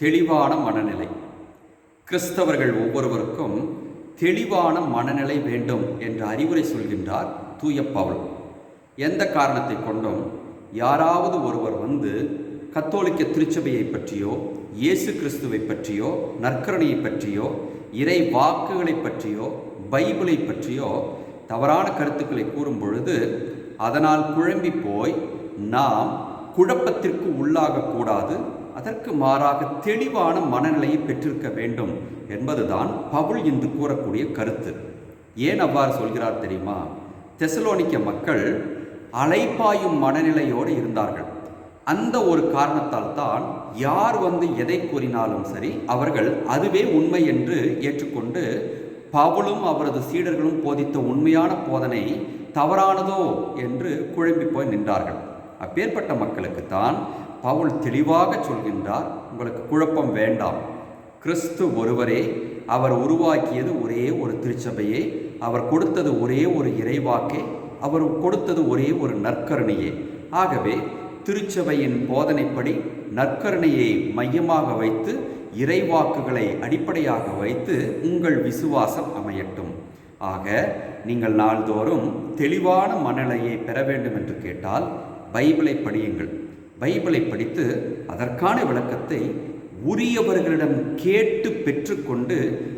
தெளிவான மனநிலை. கிறிஸ்தவர்கள் ஒவ்வொருவருக்கும் தெளிவான மனநிலை வேண்டும் என்று அறிவுரை சொல்கின்றார் தூய பவுல். எந்த காரணத்தை கொண்டும் யாராவது ஒருவர் வந்து கத்தோலிக்க திருச்சபையை பற்றியோ இயேசு கிறிஸ்துவை பற்றியோ நற்கரணையை பற்றியோ இறை வாக்குகளை பற்றியோ பைபிளை பற்றியோ தவறான கருத்துக்களை கூறும் பொழுது அதனால் குழம்பி போய் நாம் குழப்பத்திற்கு உள்ளாகக்கூடாது அதற்கு மாறாக தெளிவான மனநிலையை பெற்றிருக்க வேண்டும் என்பதுதான் பவுல் என்று கூறக்கூடிய கருத்து. ஏன் அவ்வாறு சொல்கிறார் தெரியுமா? தெசலோனிக்க மக்கள் அலைப்பாயும் மனநிலையோடு இருந்தார்கள். அந்த ஒரு காரணத்தால் தான் யார் வந்து எதை கூறினாலும் சரி அவர்கள் அதுவே உண்மை என்று ஏற்றுக்கொண்டு பவுலும் அவரது சீடர்களும் போதித்த உண்மையான போதனை தவறானதோ என்று குழம்பி போய் நின்றார்கள். அப்பேற்பட்ட மக்களுக்குத்தான் பவுல் தெளிவாக சொல்கின்றார் உங்களுக்கு குழப்பம் வேண்டாம். கிறிஸ்து ஒருவரே அவர் உருவாக்கியது ஒரே ஒரு திருச்சபையே அவர் கொடுத்தது ஒரே ஒரு இறைவாக்கே அவர் கொடுத்தது ஒரே ஒரு நற்கருணையே. ஆகவே திருச்சபையின் போதனைப்படி நற்கருணையை மையமாக வைத்து இறைவாக்குகளை அடிப்படையாக வைத்து உங்கள் விசுவாசம் அமையட்டும். ஆக நீங்கள் நாள்தோறும் தெளிவான மனநிலையை பெற வேண்டும் என்று கேட்டால் பைபிளை படியுங்கள். பைபிளை படித்து அதற்கான விளக்கத்தை உரியவர்களிடம் கேட்டு பெற்றுக்கொண்டு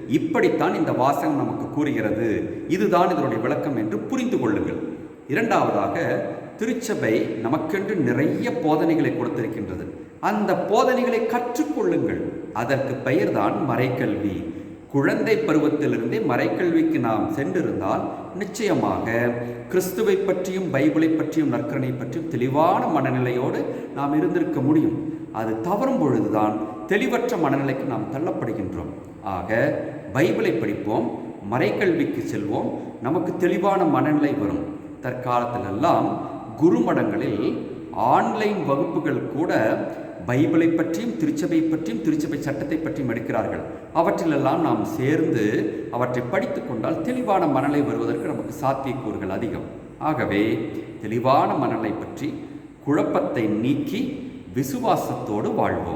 இப்படித்தான் இந்த வாசகம் நமக்கு கூறுகிறது. இதுதான் இதனுடைய விளக்கம் என்று புரிந்து கொள்ளுங்கள். இரண்டாவதாக திருச்சபை நமக்கென்று நிறைய போதனைகளை கொடுத்திருக்கின்றது. அந்த போதனைகளை கற்றுக்கொள்ளுங்கள். அதற்கு பெயர்தான் மறைக்கல்வி. குழந்தை பருவத்திலிருந்தே மறைக்கல்விக்கு நாம் சென்றிருந்தால் நிச்சயமாக கிறிஸ்துவை பற்றியும் பைபிளை பற்றியும் நற்கரணை பற்றியும் தெளிவான மனநிலையோடு நாம் இருந்திருக்க முடியும். அது தவறும் பொழுதுதான் தெளிவற்ற மனநிலைக்கு நாம் தள்ளப்படுகின்றோம். ஆக பைபிளை படிப்போம் மறைக்கல்விக்கு செல்வோம் நமக்கு தெளிவான மனநிலை வரும். தற்காலத்திலெல்லாம் குருமடங்களில் ஆன்லைன் வகுப்புகள் கூட பைபிளை பற்றியும் திருச்சபை பற்றியும் திருச்சபை சட்டத்தை பற்றியும் எடுக்கிறார்கள். அவற்றிலெல்லாம் நாம் சேர்ந்து அவற்றை படித்து கொண்டால் தெளிவான மனநிலை வருவதற்கு நமக்கு சாத்தியக்கூறுகள் அதிகம். ஆகவே தெளிவான மனநிலை பற்றி குழப்பத்தை நீக்கி விசுவாசத்தோடு வாழ்வோம்.